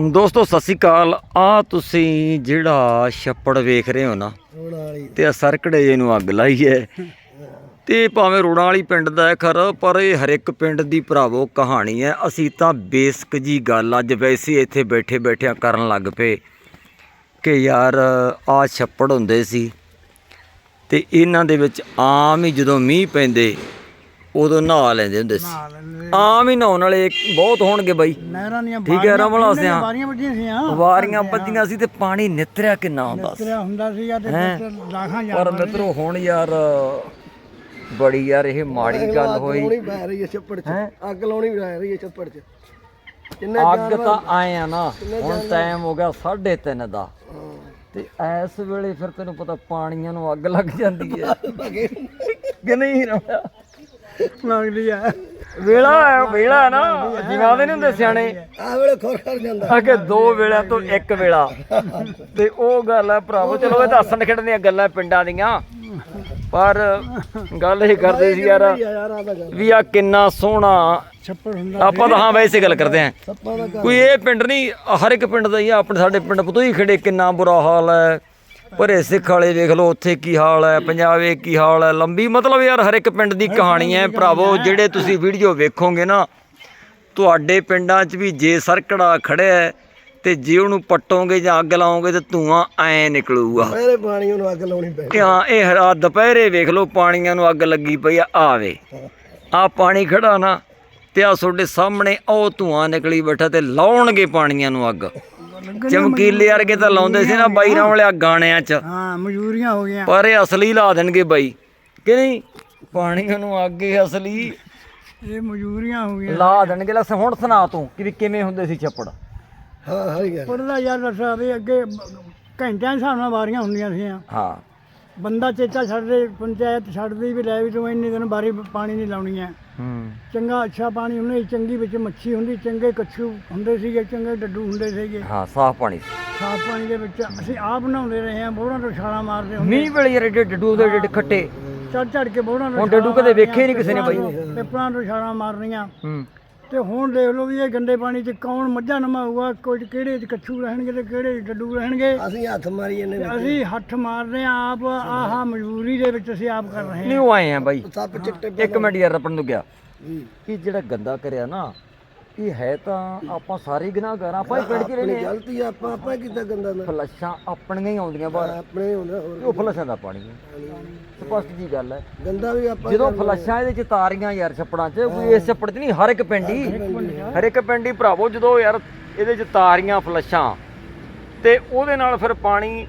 ਦੋਸਤੋ ਸਤਿ ਸ਼੍ਰੀ ਅਕਾਲ। ਆ ਤੁਸੀਂ ਜਿਹੜਾ ਛੱਪੜ ਵੇਖ ਰਹੇ ਹੋ ਨਾ ਤੇ ਆ ਸਰਕੜੇ ਜੇ ਨੂੰ ਅੱਗ ਲਾਈ ਹੈ। ਤੇ ਭਾਵੇਂ ਰੋੜਾਂ ਵਾਲੀ ਪਿੰਡ ਦਾ ਹੈ ਖਰ ਪਰ ਇਹ ਹਰ ਇੱਕ ਪਿੰਡ ਦੀ ਭਰਾਵੋ ਕਹਾਣੀ ਹੈ। ਅਸੀਂ ਤਾਂ ਬੇਸਿਕ ਜੀ ਗੱਲ ਅੱਜ ਵੈਸੇ ਇੱਥੇ ਬੈਠੇ ਬੈਠਿਆਂ ਕਰਨ ਲੱਗ ਪਏ ਕਿ ਯਾਰ ਆ ਛੱਪੜ ਹੁੰਦੇ ਸੀ ਤੇ ਇਹਨਾਂ ਦੇ ਵਿੱਚ ਆਮ ਹੀ ਜਦੋਂ ਮੀਂਹ ਪੈਂਦੇ ਉਦੋਂ ਨਹਾ ਲੈਂਦੇ ਹੁੰਦੇ ਸੀ। ਆਮ ਹੀ ਨਹਾਉਣ ਵਾਲੇ ਬਹੁਤ ਹੋਣਗੇ ਬਾਈ। ਨਹਿਰਾਂ ਦੀਆਂ ਠੀਕ ਹੈ ਰਮਲਾ ਸਿਆਂ। ਬਾਰੀਆਂ ਵੱਡੀਆਂ ਸੀਆਂ। ਵਾਰੀਆਂ ਬੱਦੀਆਂ ਸੀ ਤੇ ਪਾਣੀ ਨਿਤਰਿਆ ਕਿੰਨਾ ਹੁੰਦਾ ਸੀ। ਤੇਰਾ ਹੁੰਦਾ ਸੀਗਾ ਤੇ ਲਾਖਾਂ ਪਰ ਮਿੱਤਰੋ ਹੁਣ ਯਾਰ ਬੜੀ ਯਾਰ ਇਹ ਮਾੜੀ ਗੱਲ ਹੋਈ। ਪੈ ਰਹੀ ਹੈ ਛੱਪੜ 'ਚ। ਹੈਂ? ਅੱਗ ਲਾਉਣੀ ਵੀ ਪੈ ਰਹੀ ਹੈ ਛੱਪੜ 'ਚ। ਅੱਗ ਤਾਂ ਆਏ ਆ ਨਾ। ਹੁਣ ਟਾਈਮ ਹੋ ਗਿਆ 3:30 ਦਾ। ਤੇ ਐਸ ਵੇਲੇ ਫਿਰ ਤੈਨੂੰ ਪਤਾ ਪਾਣੀਆਂ ਨੂੰ ਅੱਗ ਲੱਗ ਜਾਂਦੀ ਹੈ। ਕਿ ਨਹੀਂ ਰਮਿਆ? ਲੱਗਦੀ ਆ। ਵੇਲਾ ਹੈ ਵੇਲਾ ਨਾ। ਜਿਵੇਂ ਆਦੇ ਨਹੀਂ ਹੁੰਦੇ ਸਿਆਣੇ। ਆ ਵੇਲੇ ਖੋਰ ਕਰ ਜਾਂਦਾ। ਆ ਕਿ ਦੋ ਵੇਲਿਆਂ ਤੋਂ ਇੱਕ ਵੇਲਾ। ਤੇ ਉਹ ਗੱਲ ਹੈ ਭਰਾਵੋ ਚਲੋ ਇਹ ਤਾਂ ਹੱਸਣ ਖੇਡਣ ਦੀਆਂ ਗੱਲਾਂ ਪਿੰਡਾਂ ਦੀਆਂ। ਪਰ ਗੱਲ ਇਹ ਕਰਦੇ ਸੀ ਯਾਰ ਆ ਵੀ ਆ ਕਿੰਨਾ ਸੋਹਣਾ ਛੱਪੜ ਹੁੰਦਾ। ਆਪਾਂ ਤਾਂ ਹਾਂ ਵੈਸੇ ਗੱਲ ਕਰਦੇ ਆਂ। ਕੋਈ ਇਹ ਪਿੰਡ ਨਹੀਂ ਹਰ ਇੱਕ ਪਿੰਡ ਦਾ ਹੀ ਆ। ਆਪਣੇ ਸਾਡੇ ਪਿੰਡ ਪਤੋਂ ਹੀ ਖੜੇ ਕਿੰਨਾ ਬੁਰਾ ਹਾਲ ਹੈ। ਭਰੇ ਸਿੱਖ ਵਾਲੇ ਵੇਖ ਲਓ ਉੱਥੇ ਕੀ ਹਾਲ ਹੈ ਪੰਜਾਬੇ ਕੀ ਹਾਲ ਹੈ ਲੰਬੀ ਮਤਲਬ ਯਾਰ ਹਰ ਇੱਕ ਪਿੰਡ ਦੀ ਕਹਾਣੀ ਹੈ ਭਰਾਵੋ ਜਿਹੜੇ ਤੁਸੀਂ ਵੀਡੀਓ ਵੇਖੋਗੇ ਨਾ ਤੁਹਾਡੇ ਪਿੰਡਾਂ 'ਚ ਵੀ ਜੇ ਸਰਕੜਾ ਖੜਿਆ ਹੈ, ਤੇ ਜੇ ਉਹਨੂੰ ਪੱਟੋਗੇ ਜਾਂ ਅੱਗ ਲਾਓਗੇ ਤੇ ਧੂਆਂ ਐ ਨਿਕਲੂਗਾ। ਪਹਿਲੇ ਪਾਣੀ ਨੂੰ ਅੱਗ ਲਾਉਣੀ ਪੈ ਹਾਂ ਇਹ ਹਰਾ ਦੁਪਹਿਰੇ ਵੇਖ ਲਓ ਪਾਣੀਆਂ ਨੂੰ ਅੱਗ ਲੱਗੀ ਪਈ ਆ ਆਵੇ। ਆ ਪਾਣੀ ਖੜਾ ਨਾ ਤੇ ਆ ਤੁਹਾਡੇ ਸਾਹਮਣੇ ਉਹ ਧੂਆਂ ਨਿਕਲੀ ਬੈਠਾ ਤੇ ਲਾਉਣਗੇ ਪਾਣੀਆਂ ਨੂੰ ਅੱਗ। ਚਮਕੀਲੇ ਵਰਗੇ ਤਾਂ ਲਾਉਂਦੇ ਸੀ ਨਾ ਬਾਈਰਾਂ ਵਾਲਿਆ ਗਾਣਿਆਂ 'ਚ। ਹਾਂ ਮਜ਼ਦੂਰੀਆਂ ਹੋ ਗਈਆਂ। ਪਰ ਇਹ ਅਸਲੀ ਲਾ ਦੇਣਗੇ ਬਾਈ। ਕਿ ਨਹੀਂ? ਪਾਣੀਆਂ ਨੂੰ ਅੱਗ ਅਸਲੀ ਇਹ ਮਜ਼ਦੂਰੀਆਂ ਹੋ ਗਈਆਂ। ਲਾ ਦੇਣਗੇ। ਲੈ ਹੁਣ ਸੁਣਾ ਤੂੰ ਕਿ ਕਿਵੇਂ ਹੁੰਦੇ ਸੀ ਛੱਪੜ? ਹਾਂ ਹਰੀ ਗੱਲ ਪੜਦਾ ਯਾਰ ਦੱਸਿਆ ਵੀ ਅੱਗੇ ਘੰਟਿਆਂ ਦੇ ਹਿਸਾਬ ਨਾਲ ਵਾਰੀਆਂ ਹੁੰਦੀਆਂ ਸੀਆਂ। ਹਾਂ। ਬੰਦਾ ਚੇਚਾ ਛੱਡਦੇ ਪੰਚਾਇਤ ਛੱਡਦੀ ਵੀ ਲੈ ਵੀ ਤੂੰ ਇੰਨੇ ਦਿਨ ਬਾਰੀ ਪਾਣੀ ਨਹੀਂ ਲਾਉਣੀ ਹੈ ਹੂੰ। ਚੰਗਾ ਅੱਛਾ ਪਾਣੀ ਹੁੰਦੇ ਚੰਗੀ ਵਿੱਚ ਮੱਛੀ ਹੁੰਦੀ ਚੰਗੇ ਕੱਛੂ ਹੁੰਦੇ ਸੀਗੇ ਚੰਗੇ ਡੱਡੂ ਹੁੰਦੇ ਸੀਗੇ। ਹਾਂ ਸਾਫ਼ ਪਾਣੀ ਸਾਫ਼ ਪਾਣੀ ਦੇ ਵਿੱਚ ਅਸੀਂ ਆਪ ਨਹਾਉਂਦੇ ਰਹੇ ਹਾਂ ਬੋੜਾਂ ਤੋਂ ਛਾਲਾਂ ਮਾਰਦੇ ਹੁੰਦੇ ਮੀਂਹ ਵੇਲੇ ਯਾਰ ਏਡੇ ਡੱਡੂ ਦੇ ਏਡੇ ਖੱਟੇ। ਚੜ ਚੜ ਕੇ ਬੋੜਾਂ ਤੋਂ ਹੁਣ ਡੱਡੂ ਕਦੇ ਵੇਖੇ ਨਹੀਂ ਕਿਸੇ ਨੇ ਬਾਈ। ਪਿੱਪਲਾਂ ਤੋਂ ਛਾਲਾਂ ਮਾਰਨੀਆਂ। ਹੂੰ। ਤੇ ਹੁਣ ਦੇਖ ਲਓ ਵੀ ਇਹ ਗੰਦੇ ਪਾਣੀ 'ਚ ਕੌਣ ਮੱਝਾਂ ਨਮਾਊਗਾ ਕੋਈ ਕਿਹੜੇ 'ਚ ਕੱਛੂ ਰਹਿਣਗੇ ਤੇ ਕਿਹੜੇ 'ਚ ਡੱਡੂ ਰਹਿਣਗੇ। ਅਸੀਂ ਹੱਥ ਮਾਰੀ ਜਾਂਦੇ ਤੇ ਅਸੀਂ ਹੱਥ ਮਾਰਦੇ ਹਾਂ ਆਪ ਆਹ ਮਜਬੂਰੀ ਦੇ ਵਿੱਚ ਅਸੀਂ ਆਪ ਕਰ ਰਹੇ ਨਹੀਂ ਉਹ ਆਏ ਆ ਬਾਈ। ਸੱਪ ਚਿੱਟੇ ਇੱਕ ਮਿੰਟ ਯਾਰ ਰਪਣ ਨੂੰ ਗਿਆ। ਇਹ ਜਿਹੜਾ ਗੰਦਾ ਕਰਿਆ ਨਾ ਇਹ ਹੈ ਤਾਂ ਆਪਾਂ ਸਾਰੇ ਗੁਨਾਹਗਾਰ ਆਪਾਂ ਹੀ ਪਿੰਡ ਚ ਰਹਿੰਦੇ ਆ ਗਲਤੀ ਆ, ਆਪਾਂ ਆਪਾਂ ਕੀਤਾ ਗੰਦਾ ਨਾ। ਫਲਸ਼ਾਂ ਆਪਣੀਆਂ ਹੀ ਆਉਂਦੀਆਂ ਬਾਹਰ। ਆਪਣੇ ਹੁੰਦਾ ਹੋਰ ਉਹ ਫਲਸ਼ਾਂ ਦਾ ਪਾਣੀ ਹੈ। ਸਪਸ਼ਟ ਜੀ ਗੱਲ ਹੈ। ਗੰਦਾ ਵੀ ਆਪਾਂ ਜਦੋਂ ਫਲਸ਼ਾਂ ਇਹਦੇ ਚ ਤਾਰੀਆਂ ਯਾਰ ਛੱਪੜਾਂ ਚ ਕੋਈ ਇਸ ਛੱਪੜ ਚ ਨਹੀਂ ਹਰ ਇੱਕ ਪਿੰਡ ਹੀ। ਹਰ ਇੱਕ ਪਿੰਡ ਹੀ ਭਰਾਵੋ ਜਦੋਂ ਯਾਰ ਇਹਦੇ ਚ ਤਾਰੀਆਂ ਫਲਸ਼ਾਂ ਤੇ ਉਹਦੇ ਨਾਲ ਫਿਰ ਪਾਣੀ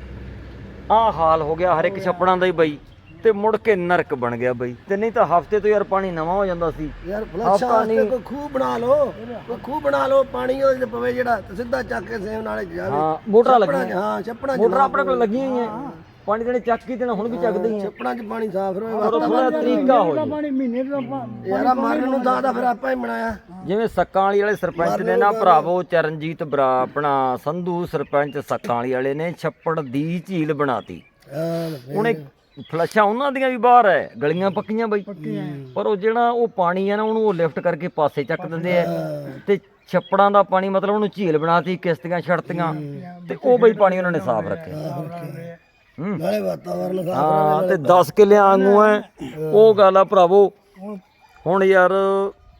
ਆਹ ਹਾਲ ਹੋ ਗਿਆ ਹਰ ਇੱਕ ਛੱਪੜਾਂ ਦਾ ਹੀ ਬਈ। ਤੇ ਮੁੜ ਕੇ ਨਰਕ ਬਣ ਗਿਆ ਬਈ। ਤੇ ਨਹੀਂ ਤਾਂ ਹਫ਼ਤੇ ਤੋਂ ਯਾਰ ਪਾਣੀ ਨਵਾਂ ਹੋ ਜਾਂਦਾ ਸੀ। ਯਾਰ ਫਲਸ਼ਾਂ ਨਹੀਂ- ਵਾਸਤੇ ਕੋਈ ਖੂਹ ਬਣਾ ਲਓ। ਕੋਈ ਖੂਹ ਬਣਾ ਲਓ ਪਾਣੀ ਉਹਦੇ 'ਚ ਪਵੇ ਜਿਹੜਾ ਤੇ ਸਿੱਧਾ ਚੱਕ ਕੇ ਸੇਮ ਨਾਲੇ ਜਾਵੇ। ਹਾਂ ਮੋਟਰਾਂ ਛੱਪੜਾਂ 'ਚ, ਲੱਗੀਆਂ। ਹਾਂ ਛੱਪੜਾਂ 'ਚ ਮੋਟਰਾਂ ਆਪਣੇ ਕੋਲ ਲੱਗੀਆਂ ਹੀ। ਆ ਪਾਣੀ ਦੇਣੇ ਚੱਕ ਹੀ ਦੇਣਾ ਹੁਣ ਵੀ ਚੱਕਦੇ ਹੀ ਆ। ਛੱਪੜਾਂ 'ਚ ਪਾਣੀ ਸਾਫ਼ ਰਹੇ। ਪਰ ਥੋੜਾ ਤਰੀਕਾ ਹੋ ਜੇ ਪਾਣੀ ਮਹੀਨੇ ਤੋਂ ਆਪਾਂ ਯਾਰ ਮਰਨ ਨੂੰ ਦਾਦਾ ਫਿਰ ਆਪਾਂ ਹੀ ਬਣਾਇਆ। ਜਿਵੇਂ ਸੱਕਾਂ ਵਾਲੀ ਵਾਲੇ ਸਰਪੰਚ ਨੇ ਨਾ ਭਰਾਵੋ ਚਰਨਜੀਤ ਬਰਾ ਆਪਣਾ ਸੰਧੂ ਸਰਪੰਚ ਸੱਕਾਂ ਵਾਲੀ ਵਾਲੇ ਨੇ ਛੱਪੜ ਦੀ ਝੀਲ ਬਣਾਤੀ। ਹਾਂ ਉਹਨੇ ਫਲਸ਼ਾਂ ਉਹਨਾਂ ਦੀਆਂ ਵੀ ਬਾਹਰ ਹੈ ਗਲੀਆਂ ਪੱਕੀਆਂ ਬਈ। ਪਰ ਉਹ ਜਿਹੜਾ ਉਹ ਪਾਣੀ ਹੈ ਨਾ ਉਹਨੂੰ ਉਹ ਲਿਫਟ ਕਰਕੇ ਪਾਸੇ ਚੱਕ ਦਿੰਦੇ ਆ ਤੇ ਛੱਪੜਾਂ ਦਾ ਪਾਣੀ ਮਤਲਬ ਉਹਨੂੰ ਝੀਲ ਬਣਾਤੀ ਕਿਸ਼ਤੀਆਂ ਛੜਤੀਆਂ ਤੇ ਉਹ ਬਈ ਪਾਣੀ ਉਹਨਾਂ ਨੇ ਸਾਫ਼ ਰੱਖਿਆ। ਹੂੰ। ਨਾਲੇ ਵਾਤਾਵਰਨ ਸਾਫ਼ ਹਾਂ ਤੇ 10 ਕਿੱਲਿਆਂ ਵਾਂਗੂ ਐ ਉਹ ਗੱਲ ਆ ਭਰਾਵੋ। ਹੁਣ ਯਾਰ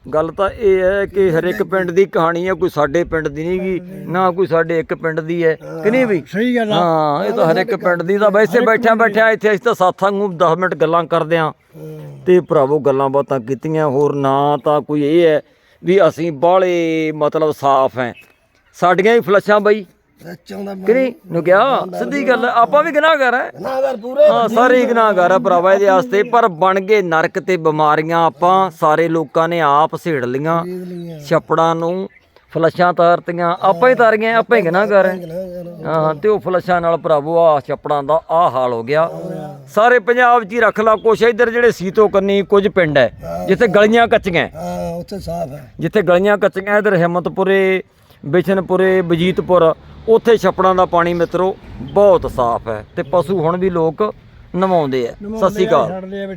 ਗੱਲ ਤਾਂ ਇਹ ਹੈ ਕਿ ਹਰ ਇੱਕ ਪਿੰਡ ਦੀ ਕਹਾਣੀ ਹੈ ਕੋਈ ਸਾਡੇ ਪਿੰਡ ਦੀ ਨਹੀਂਗੀ ਨਾ ਕੋਈ ਸਾਡੇ ਇੱਕ ਪਿੰਡ ਦੀ ਹੈ ਕਿ ਨਹੀਂ ਵੀ? ਸਹੀ ਗੱਲ ਹਾਂ ਇਹ ਤਾਂ ਹਰ ਇੱਕ ਪਿੰਡ ਦੀ ਤਾਂ ਵੈਸੇ ਬੈਠਿਆਂ ਬੈਠਿਆਂ ਇੱਥੇ ਅਸੀਂ ਤਾਂ ਸਾਥਾਂ ਨੂੰ 10 ਮਿੰਟ ਗੱਲਾਂ ਕਰਦੇ ਆਂ ਤੇ ਭਰਾਵੋ ਗੱਲਾਂ ਬਾਤਾਂ ਕੀਤੀਆਂ ਹੋਰ ਨਾ ਤਾਂ ਕੋਈ ਇਹ ਹੈ ਵੀ ਅਸੀਂ ਬਾਹਲੇ ਮਤਲਬ ਸਾਫ਼ ਐ ਸਾਡੀਆਂ ਹੀ ਫਲਸ਼ਾਂ ਬਈ। ਸੱਚੋਂ ਦਾ ਕਿ ਨਹੀਂ ਨੂੰ ਕਿਹਾ? ਸਿੱਧੀ ਗੱਲ ਹੈ, ਆਪਾਂ ਵੀ ਗੁਨਾਹਗਾਰ ਐ ਨਾਗਰ ਪੂਰੇ ਹਾਂ ਸਾਰੇ ਹੀ ਗੁਨਾਹਗਾਰ ਆ ਭਰਾਵਾ ਇਹਦੇ ਵਾਸਤੇ ਪਰ ਬਣ ਗਏ ਨਰਕ ਤੇ ਬਿਮਾਰੀਆਂ ਆਪਾਂ ਸਾਰੇ ਲੋਕਾਂ ਨੇ ਆਪ ਸੇੜ ਲੀਆਂ ਛੱਪੜਾਂ ਨੂੰ ਫਲਸ਼ਾਂ ਤਾਰਤੀਆਂ ਆਪਾਂ ਹੀ ਤਾਰੀਆਂ ਆਪਾਂ ਹੀ ਗੁਨਾਹਗਾਰ ਆ। ਹਾਂ ਤੇ ਉਹ ਫਲਸ਼ਾਂ ਨਾਲ ਭਰਾਵੋ ਆ ਛੱਪੜਾਂ ਦਾ ਆ ਹਾਲ ਹੋ ਗਿਆ। ਸਾਰੇ ਪੰਜਾਬ 'ਚ ਹੀ ਰੱਖ ਲਾ ਕੁਛ ਇੱਧਰ ਜਿਹੜੇ ਸੀਤੋ ਕੰਨੀ ਕੁਝ ਪਿੰਡ ਹੈ ਜਿੱਥੇ ਗਲੀਆਂ ਕੱਚੀਆਂ ਹੈ। ਹਾਂ ਉੱਥੇ ਸਾਫ਼ ਹੈ। ਜਿੱਥੇ ਗਲੀਆਂ ਕੱਚੀਆਂ ਇਧਰ ਹਿੰਮਤਪੁਰੇ ਬਿਸ਼ਨਪੁਰੇ ਬਜੀਤਪੁਰ ਉੱਥੇ ਛੱਪੜਾਂ ਦਾ ਪਾਣੀ ਮਿੱਤਰੋ ਬਹੁਤ ਸਾਫ਼ ਹੈ ਤੇ ਪਸ਼ੂ ਹੁਣ ਵੀ ਲੋਕ ਨਵਾਉਂਦੇ ਆ। ਸਤਿ ਸ਼੍ਰੀ ਅਕਾਲ।